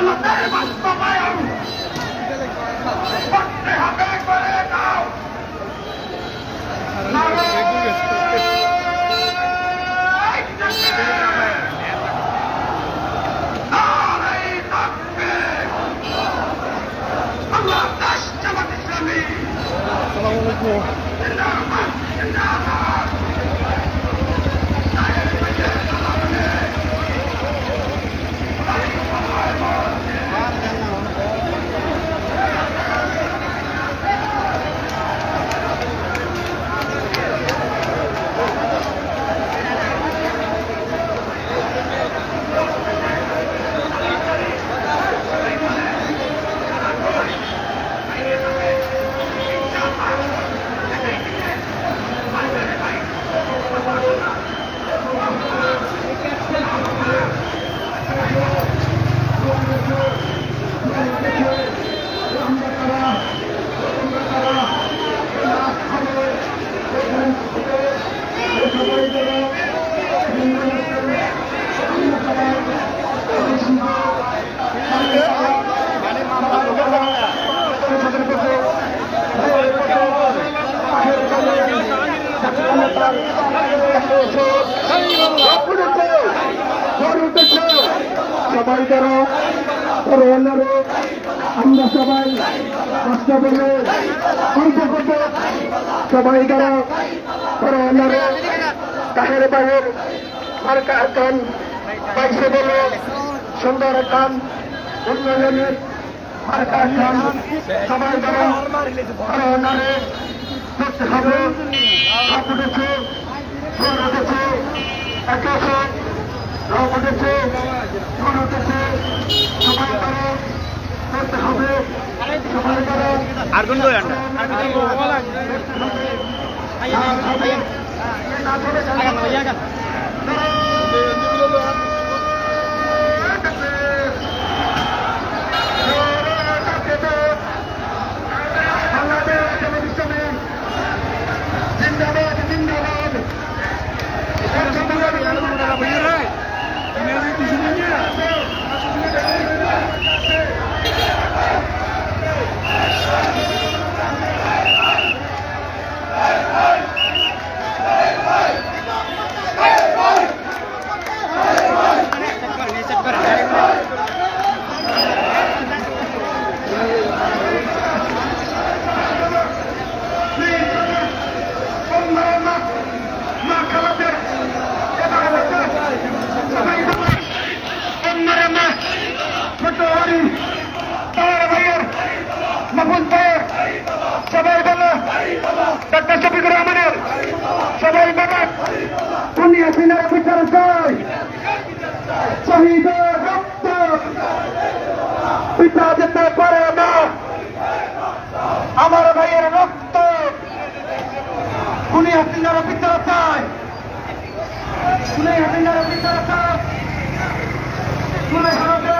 সনদের বাস্তবায়ন করতে হবে করে দাও নারায় তাকবীর! নারায় তাকবীর! আল্লাহ দাস জামাত ইসলামী জিন্দাবাদ জিন্দাবাদ সবাই করো করোনারও আমরা সবাই কষ্ট করবে অল্প করব সবাই করো করোনারও কাহের বাহের সরকার কান পাইছে বলে সুন্দর কান, উন্নয়নের সবাই করো করোনারে করতে হবে। সব উঠেছে একেছে রব উঠেছে ঝড় উঠেছে। আর কোন আন্ডা ডাক্তার শফিকুর রহমানের সবাই বলো উনি হাসিনার বিচার চাই। শহীদের রক্ত। পিতা যেতে পারে না। আমার ভাইয়ের রক্ত। উনি হাসিনার বিচার চাই। উনি হাসিনার বিচার চাই। উনি ভারতের